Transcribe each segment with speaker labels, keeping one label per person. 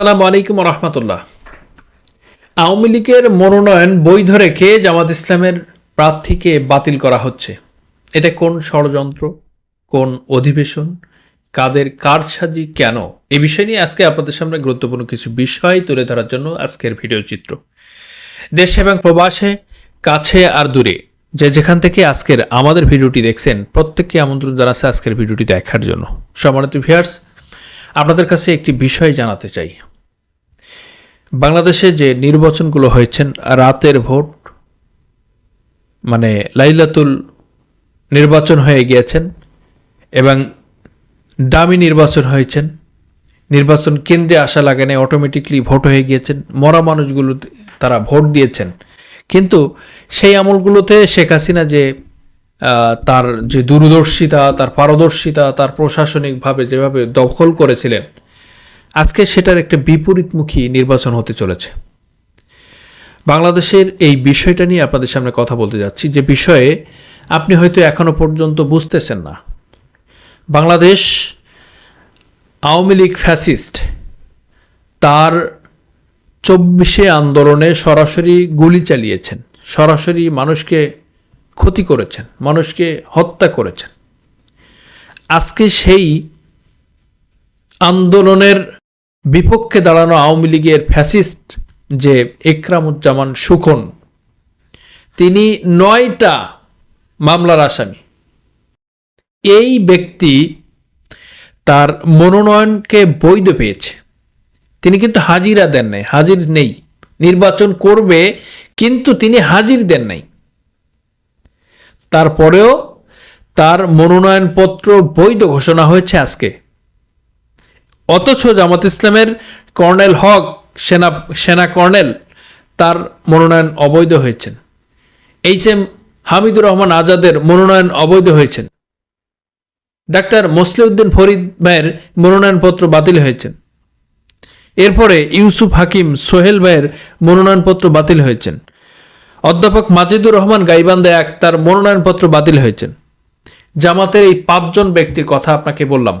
Speaker 1: সালাম আলাইকুম রহমতুল্লাহ। আওয়ামী লীগের মনোনয়ন বৈধ রেখে জামাত ইসলামের প্রার্থীকে বাতিল করা হচ্ছে? এটা কোন ষড়যন্ত্র? কোন অধিবেশন? কাদের কারসাজি কেন? এ বিষয় নিয়ে আজকে আপনাদের সামনে গুরুত্বপূর্ণ কিছু বিষয় তুলে ধরার জন্য আজকের ভিডিও চিত্র। দেশ এবং প্রবাসে, কাছে আর দূরে, যে যেখান থেকে আজকের আমাদের ভিডিওটি দেখছেন, প্রত্যেককে আমন্ত্রণ জানাচ্ছে আজকের ভিডিওটি দেখার জন্য। সম্মানিত ভিয়ার্স আপনাদের কাছে একটি বিষয় জানাতে চাই। বাংলাদেশে যে নির্বাচনগুলো হয়েছেন, রাতের ভোট মানে লাইলাতুল নির্বাচন হয়ে গিয়েছেন এবং দামি নির্বাচন হয়েছেন, নির্বাচন কেন্দ্রে আসা লাগে না অটোমেটিকলি ভোট হয়ে গিয়েছেন, মরা মানুষগুলো তারা ভোট দিয়েছেন। কিন্তু সেই আমলগুলোতে শেখ হাসিনা যে তার যে দূরদর্শিতা, তার পারদর্শিতা, তার প্রশাসনিকভাবে যেভাবে দখল করেছিলেন আজকে সেটার একটা বিপরীতমুখী নির্বাচন হতে চলেছে। বাংলাদেশের এই বিষয়টা নিয়ে আপনাদের সামনে কথা বলতে যাচ্ছি, যে বিষয়ে আপনি হয়তো এখনও পর্যন্ত বুঝতেছেন না। বাংলাদেশ আওয়ামী লীগ ফ্যাসিস্ট, তার চব্বিশে আন্দোলনে সরাসরি গুলি চালিয়েছেন, সরাসরি মানুষকে ক্ষতি করেছেন, মানুষকে হত্যা করেছেন। আজকে সেই আন্দোলনের বিপক্ষে দাঁড়ানো আওয়ামী লীগের ফ্যাসিস্ট যে একরামুজ্জামান সুখন, তিনি নয়টা মামলার আসামি। এই ব্যক্তি তার মনোনয়নকে বৈধ পেয়েছে। তিনি কিন্তু হাজিরা দেন নাই, হাজির নেই। নির্বাচন করবে, কিন্তু তিনি হাজির দেন নাই। তারপরেও তার মনোনয়নপত্র বৈধ ঘোষণা হয়েছে আজকে। অথচ জামাত ইসলামের কর্নেল হক, সেনা সেনা কর্নেল, তার মনোনয়ন অবৈধ হয়েছেন। এইচ এম হামিদুর রহমান আজাদের মনোনয়ন অবৈধ হয়েছেন। ডাক্তার মোসলিউদ্দিন ফরিদ ভাইয়ের মনোনয়নপত্র বাতিল হয়েছেন। এরপরে ইউসুফ হাকিম সোহেল ভাইয়ের মনোনয়নপত্র বাতিল হয়েছেন। অধ্যাপক মাজিদুর রহমান গাইবান্ধা এক, তার মনোনয়নপত্র বাতিল হয়েছেন। জামাতের এই পাঁচজন ব্যক্তির কথা আপনাকে বললাম।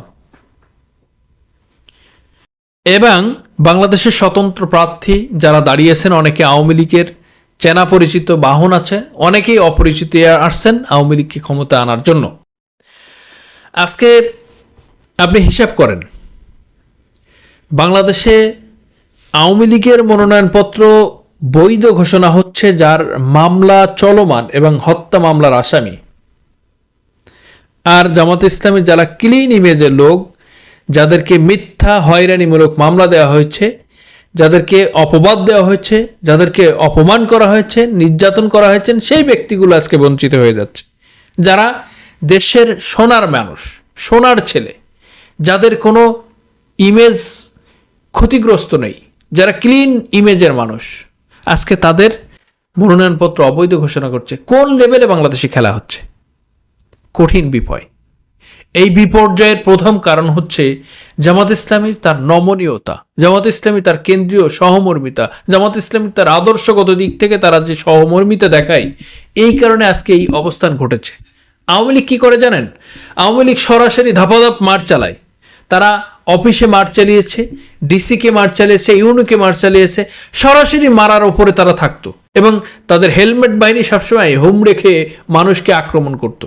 Speaker 1: এবং বাংলাদেশের স্বতন্ত্র প্রার্থী যারা দাঁড়িয়েছেন, অনেকে আওয়ামী লীগের চেনা পরিচিত বাহন আছে, অনেকেই অপরিচিত আসছেন আওয়ামী লীগকে ক্ষমতা আনার জন্য। আজকে আপনি হিসাব করেন, বাংলাদেশে আওয়ামী লীগের মনোনয়নপত্র বৈধ ঘোষণা হচ্ছে যার মামলা চলমান এবং হত্যা মামলার আসামি। আর জামাত ইসলামী যারা ক্লিন ইমেজের লোক যাদেরকে মিথ্যা হয়রানিমূলক মামলা দেওয়া হয়েছে, যাদেরকে অপবাদ দেওয়া হয়েছে, যাদেরকে অপমান করা হয়েছে, নির্যাতন করা হয়েছে, সেই ব্যক্তিগুলো আজকে বঞ্চিত হয়ে যাচ্ছে। যারা দেশের সোনার মানুষ, সোনার ছেলে, যাদের কোনো ইমেজ ক্ষতিগ্রস্ত নেই, যারা ক্লিন ইমেজের মানুষ, আজকে তাদের মনোনয়নপত্র অবৈধ ঘোষণা করছে। কোন লেভেলে বাংলাদেশে খেলা হচ্ছে? কঠিন বিপয়। এই বিপর্যয়ের প্রথম কারণ হচ্ছে জামাত ইসলামীর তার নমনীয়তা, জামাত ইসলামী তার কেন্দ্রীয় সহমর্মিতা, জামাত ইসলামী তার আদর্শগত দিক থেকে তারা যে সহমর্মিতা দেখায়, এই কারণে আজকে এই অবস্থান ঘটেছে। আওয়ামী লীগ কী করে জানেন? আওয়ামী লীগ সরাসরি ধাপাধাপ মার চালায়। তারা অফিসে মার চালিয়েছে, ডিসিকে মার চালিয়েছে, ইউনুকে মার চালিয়েছে, সরাসরি মারার ওপরে তারা থাকতো এবং তাদের হেলমেট বাহিনী সবসময় হুম রেখে মানুষকে আক্রমণ করতো।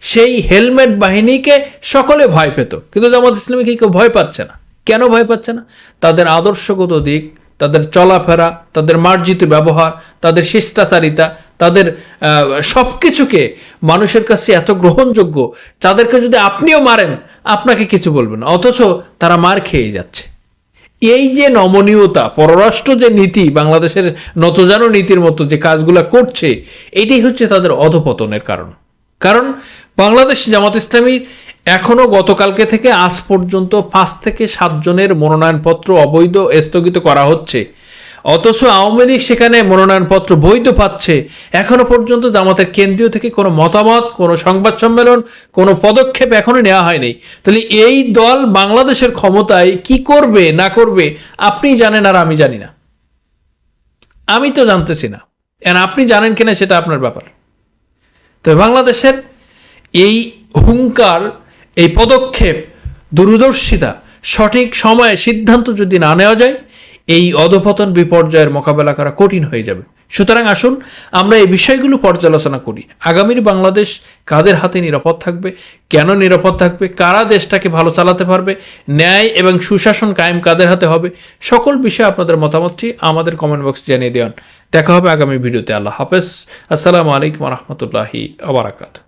Speaker 1: সেই হেলমেট বাহিনীকে সকলে ভয় পেত। কিন্তু জামাত ইসলামীকে কেউ ভয় পাচ্ছে না? কেন ভয় পাচ্ছে না? তাদের আদর্শগত দিক, তাদের চলাফেরা, তাদের মার্জিত ব্যবহার, তাদের শিষ্টাচারিতা, তাদের সব কিছুকে মানুষের কাছে এত গ্রহণযোগ্য, তাদেরকে যদি আপনিও মারেন, আপনাকে কিছু বলবেন অথচ তারা মার খেয়ে যাচ্ছে। এই যে নমনীয়তা, পররাষ্ট্র যে নীতি, বাংলাদেশের নতজানো নীতির মতো যে কাজগুলো করছে, এটাই হচ্ছে তাদের অধপতনের কারণ। কারণ বাংলাদেশ জামাত ইসলামীর এখনও গতকালকে থেকে আজ পর্যন্ত পাঁচ থেকে সাতজনের মনোনয়নপত্র অবৈধ স্থগিত করা হচ্ছে। অথচ আওয়ামী লীগ সেখানে মনোনয়নপত্র বৈধ পাচ্ছে। এখনও পর্যন্ত জামাতের কেন্দ্রীয় থেকে কোনো মতামত, কোনো সংবাদ সম্মেলন, কোনো পদক্ষেপ এখনও নেওয়া হয়নি। তাহলে এই দল বাংলাদেশের ক্ষমতায় কি করবে, না করবে, আপনি জানেন আর আমি জানি না। আমি তো জানতেছি না। এন আপনি জানেন কিনা সেটা আপনার ব্যাপার। তবে বাংলাদেশের এই হুঙ্কার এই পদক্ষেপ দূরদর্শিতা সঠিক সময়ে সিদ্ধান্ত যদি না নেওয়া যায় এই অধপতন বিপর্যয়ের মোকাবেলা করা কঠিন হয়ে যাবে। সুতরাং আসুন, আমরা এই বিষয়গুলো পর্যালোচনা করি। আগামীর বাংলাদেশ কাদের হাতে নিরাপদ থাকবে? কেন নিরাপদ থাকবে? কারা দেশটাকে ভালো চালাতে পারবে? ন্যায় এবং সুশাসন কায়েম কাদের হাতে হবে? সকল বিষয়ে আপনাদের মতামতটি আমাদের কমেন্ট বক্স জানিয়ে দেওয়ান। দেখা হবে আগামী ভিডিওতে। আল্লাহ হাফেজ। আসসালামু আলাইকুম রহমতুল্লাহি আবরাকাত